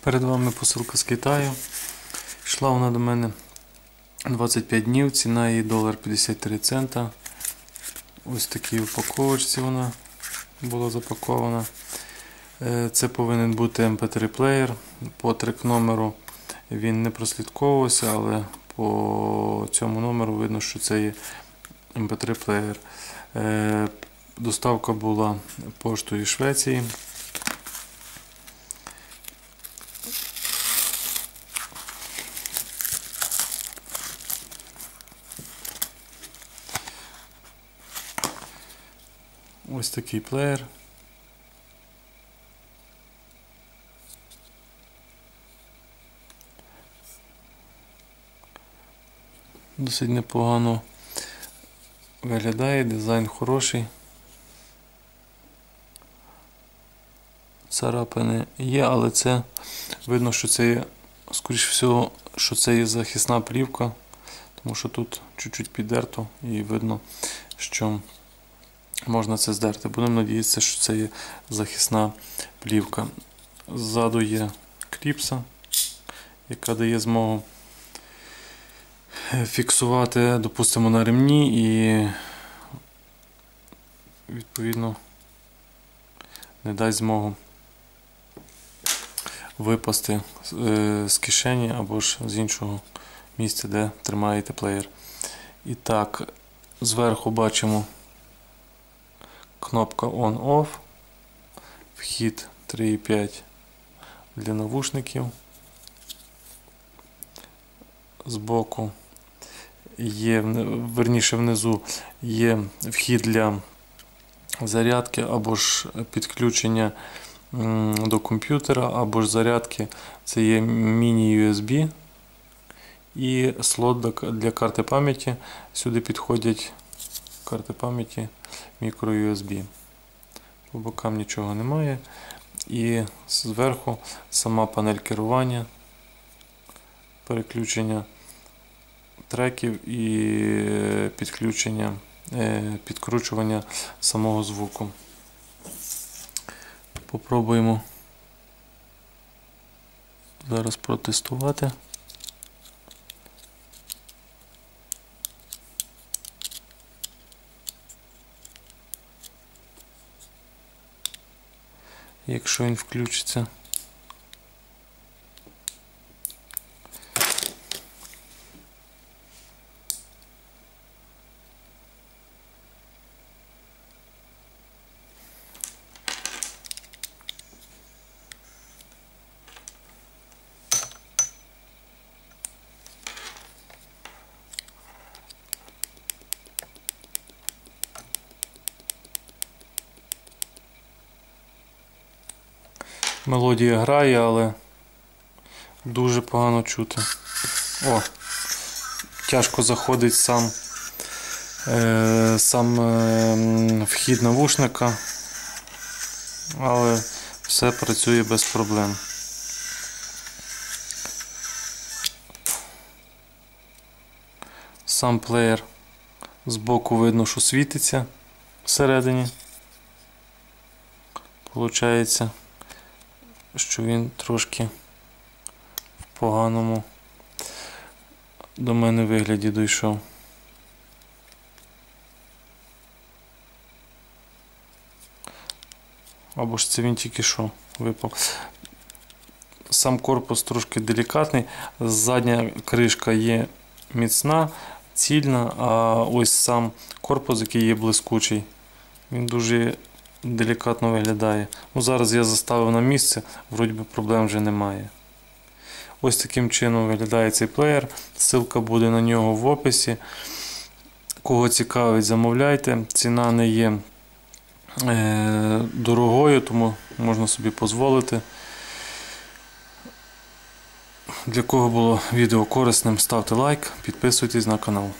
Перед вами посилка з Китаю. Йшла вона до мене 25 днів, ціна її долар 53 цента. Ось такій упаковочці вона була запакована. Е, Це повинен бути MP3 плеєр. По трек номеру він не прослідковувався, але по цьому номеру видно, що це є MP3 плеєр. Доставка була поштою Швеції. Ось такий плеєр. Досить непогано виглядає, дизайн хороший. Царапини є, але це видно, що це є, скоріш всього, що це є захисна плівка, тому що тут чуть-чуть піддерто і видно, що можна це здерти. Будемо надіятися, що це є захисна плівка. Ззаду є кліпса, яка дає змогу фіксувати, допустимо, на ремні і відповідно не дасть змогу випасти е, з кишені або ж з іншого місця, де тримаєте плеєр. І так, зверху бачимо кнопка On-Off, вхід 3,5 для навушників. Збоку є, верніше внизу є вхід для зарядки або ж підключення до комп'ютера, або ж зарядки. Це є міні-USB і слот для карти пам'яті. Сюди підходять карти пам'яті micro-USB. По бокам нічого немає. І зверху сама панель керування, переключення треків і підключення, підкручування самого звуку. Попробуємо зараз протестувати. Якщо він включиться. Мелодія грає, але дуже погано чути. О, тяжко заходить сам е, сам е, вхід навушника, але все працює без проблем. Сам плеєр збоку видно, що світиться всередині. Получається що він трошки в поганому до мене вигляді дійшов. Або ж це він тільки що випав. Сам корпус трошки делікатний, задня кришка є міцна, цільна, а ось сам корпус, який є блискучий, він дуже делікатно виглядає. Ну, Зараз я заставив на місце, вроді би проблем вже немає. Ось таким чином виглядає цей плеєр. Ссылка буде на нього в описі. Кого цікавить, замовляйте. Ціна не є е, дорогою, тому можна собі дозволити. Для кого було відео корисним, ставте лайк, підписуйтесь на канал.